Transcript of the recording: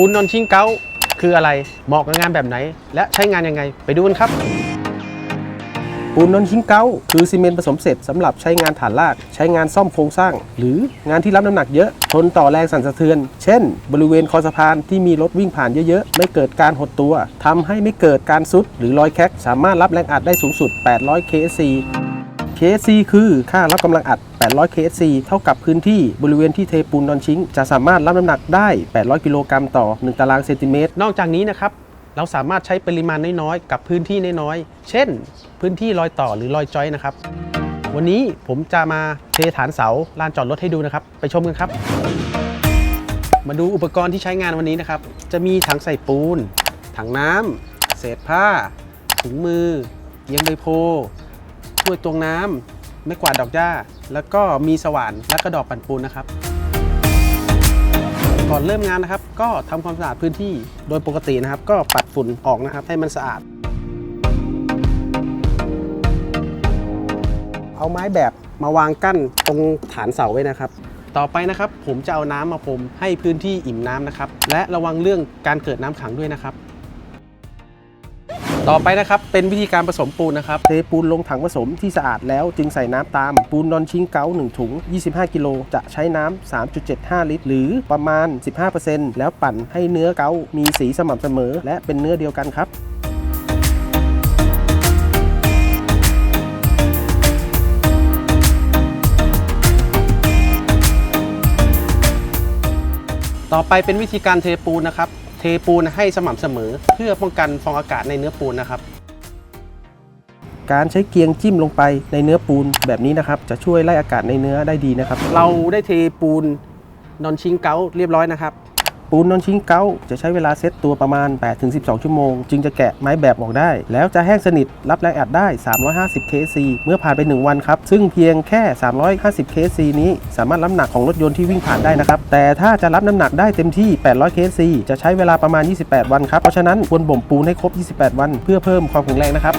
ปูนนอนชิงเก้าคืออะไรเหมาะกับงานแบบไหน และใช้งานยังไงไปดูกันครับปูนนอนชิงเก้าคือซีเมนต์ผสมเสร็จสำหรับใช้งานฐานราก ใช้งานซ่อมโครงสร้าง หรืองานที่รับน้ำหนักเยอะ ทนต่อแรงสั่นสะเทือน เช่น บริเวณคอสะพานที่มีรถวิ่งผ่านเยอะๆ ไม่เกิดการหดตัวทำให้ไม่เกิดการซุดหรือรอยแคกสามารถรับแรงอัดได้สูงสุด 800 kSc KSC คือค่ารับกำลังอัด 800 KSC เท่ากับพื้นที่บริเวณที่เทปูนนอนชิง จะสามารถรับน้ำหนักได้ 800 กิโลกรัมต่อ 1 ตารางเซนติเมตร นอกจากนี้นะครับ เราสามารถใช้ปริมาณน้อยๆ กับพื้นที่น้อยๆ เช่น พื้นที่รอยต่อหรือรอยจอยนะครับ วันนี้ผมจะมาเทฐานเสาลานจอดรถให้ดูนะครับ ไปชมกันครับ มาดูอุปกรณ์ที่ใช้งานวันนี้นะครับ จะมีถังใส่ปูน ถังน้ำเศษผ้าถุงมือเยียงใบโพ วยตวงน้ำไม้กวาดดอกหญ้า แล้วก็มีสว่านและกระดอกปั่นปูนนะครับ ก่อนเริ่มงานนะครับ ก็ทำความสะอาดพื้นที่โดยปกตินะครับ ก็ปัดฝุ่นออกนะครับ ให้มันสะอาด เอาไม้แบบมาวางกั้นตรงฐานเสาไว้นะครับ ต่อไปนะครับ ผมจะเอาน้ำมาพรมให้พื้นที่อิ่มน้ำนะครับ และระวังเรื่องการเกิดน้ำขังด้วยนะครับ ต่อไปนะครับเป็นวิธีการผสมปูนนะครับเทปูนลงถังผสมที่สะอาดแล้วจึงใส่น้ำตามปูนนอนชิงเก้า1ถุง 25 กิโลจะใช้น้ำ3.75 ลิตร หรือประมาณ 15%แล้วปั่นให้เนื้อเก้ามีสีสม่ำเสมอ และเป็นเนื้อเดียวกันครับต่อไปเป็นวิธีการเทปูนนะครับ เทปูนให้สม่ำเสมอ เพื่อป้องกันฟองอากาศในเนื้อปูนนะครับ การใช้เกียงจิ้มลงไปในเนื้อปูนแบบนี้นะครับ จะช่วยไล่อากาศในเนื้อได้ดีนะครับ เราได้เทปูนนอนชิงเกาเรียบร้อยนะครับ ปูนนอนชิ้งเกาจะใช้เวลาเซตตัวประมาณ 8-12 ชั่วโมง จึงจะแกะไม้แบบออกได้ แล้วจะแห้งสนิทรับแรงอัดได้ 350 kc เมื่อผ่านไป 1 วันครับ ซึ่งเพียงแค่ 350 kc นี้สามารถรับน้ำหนักของรถยนต์ที่วิ่งผ่านได้นะครับ แต่ถ้าจะรับน้ำหนักได้เต็มที่ 800 kc จะใช้เวลาประมาณ 28 วันครับ เพราะฉะนั้นควรบ่มปูนให้ครบ 28 วัน เพื่อเพิ่มความแข็งแรงนะครับ